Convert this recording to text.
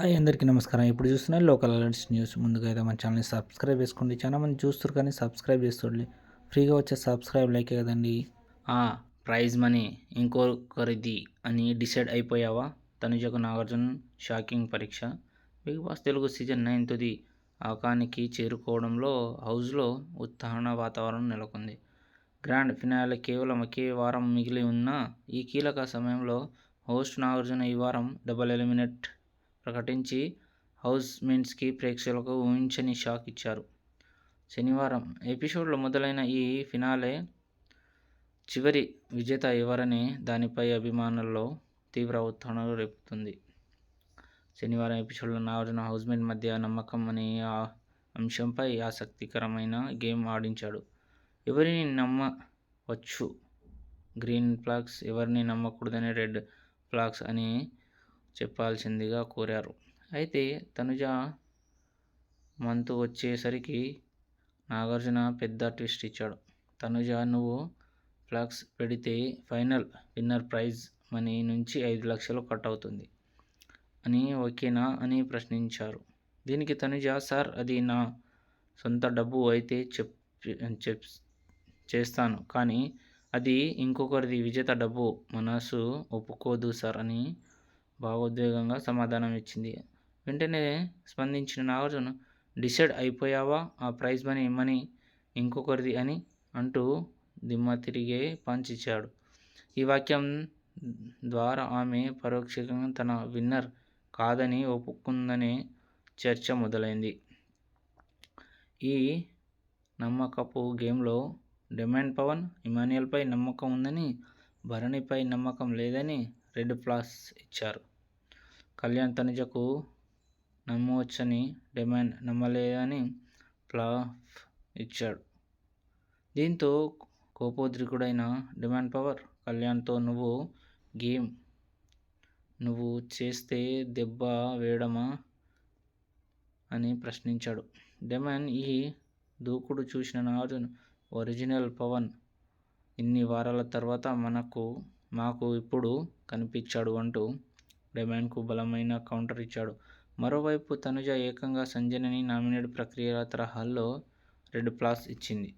Hi అందరికీ నమస్కారం. ఇప్పుడు చూస్తున్న లోకల్ అలర్ట్స్ న్యూస్ ముందుగా అయితే మన ఛానల్ని సబ్స్క్రైబ్ చేసుకోండి. చాలా మంది చూస్తారు కానీ సబ్స్క్రైబ్ చేస్తుంది ఫ్రీగా వచ్చే సబ్స్క్రైబ్ లైకే కదండి. ఆ ప్రైజ్ మనీ ఇంకొకరిది అని డిసైడ్ అయిపోయావా? తనుజకు నాగార్జున షాకింగ్ పరీక్ష. Big boss Telugu season nine తుది ఆకానికి చేరుకోవడంలో హౌస్లో ఉత్సాహన వాతావరణం నెలకొంది. గ్రాండ్ ఫినాలే కేవలం ఒకే వారం మిగిలి ఉన్న ఈ కీలక సమయంలో హోస్ట్ నాగార్జున ఈ వారం డబల్ ఎలిమినేట్ ప్రకటించి హౌస్ మెన్స్కి ప్రేక్షకులకు ఊహించని షాక్ ఇచ్చారు. శనివారం ఎపిసోడ్లో మొదలైన ఈ ఫినాలే చివరి విజేత ఎవరనే దానిపై అభిమానుల్లో తీవ్ర ఉత్సాహం రేపుతుంది. శనివారం ఎపిసోడ్లో నాగార్జున హౌస్మేట్ మధ్య నమ్మకం అనే ఆ అంశంపై ఆసక్తికరమైన గేమ్ ఆడించాడు. ఎవరిని నమ్మవచ్చు? గ్రీన్ ఫ్లాగ్స్ ఎవరిని నమ్మకూడదని రెడ్ ఫ్లాగ్స్ అని చెప్పాల్సిందిగా కోరారు. అయితే తనుజ మంతు వచ్చేసరికి నాగార్జున పెద్ద ట్విస్ట్ ఇచ్చాడు. తనుజ నువ్వు ఫ్లాగ్స్ పెడితే ఫైనల్ విన్నర్ ప్రైజ్ మనీ నుంచి ఐదు లక్షలు కట్ అవుతుంది అని ఓకేనా అని ప్రశ్నించారు. దీనికి తనుజ సార్ అది నా సొంత డబ్బు అయితే చెప్ చెప్ చేస్తాను కానీ అది ఇంకొకరిది విజేత డబ్బు మనసు ఒప్పుకోదు సార్ అని భావోద్వేగంగా సమాధానం ఇచ్చింది. వెంటనే స్పందించిన నాగార్జున డిసైడ్ అయిపోయావా? ఆ ప్రైజ్ మనీ మనీ ఇంకొకరిది అని అంటూ దిమ్మ తిరిగే పంచిచ్చాడు. ఈ వాక్యం ద్వారా ఆమె పరోక్షంగా తన విన్నర్ కాదని ఒప్పుకుందనే చర్చ మొదలైంది. ఈ నమ్మకపు గేమ్లో డిమాండ్ పవన్ ఇమానియల్పై నమ్మకం ఉందని భరణిపై నమ్మకం లేదని రెడ్ ప్లాస్ ఇచ్చారు. కళ్యాణ్ తనుజకు నమ్మవచ్చని డిమాండ్ నమ్మలేదని ప్లాఫ్ ఇచ్చాడు. దీంతో కోపోద్రికుడైన డిమాండ్ పవర్ కళ్యాణ్తో నువ్వు గేమ్ నువ్వు చేస్తే దెబ్బ వేయడమా అని ప్రశ్నించాడు. డెమన్ ఈ దూకుడు చూసిన నాగార్జున ఒరిజినల్ పవన్ ఇన్ని వారాల తర్వాత మనకు మాకు ఇప్పుడు కనిపించాడు అంటూ డిమాండ్కు బలమైన కౌంటర్ ఇచ్చాడు. మరోవైపు తనుజ ఏకంగా సంజయ్ని నామినేట్ ప్రక్రియ తరహాలో రెడ్ ప్లాస్ ఇచ్చింది.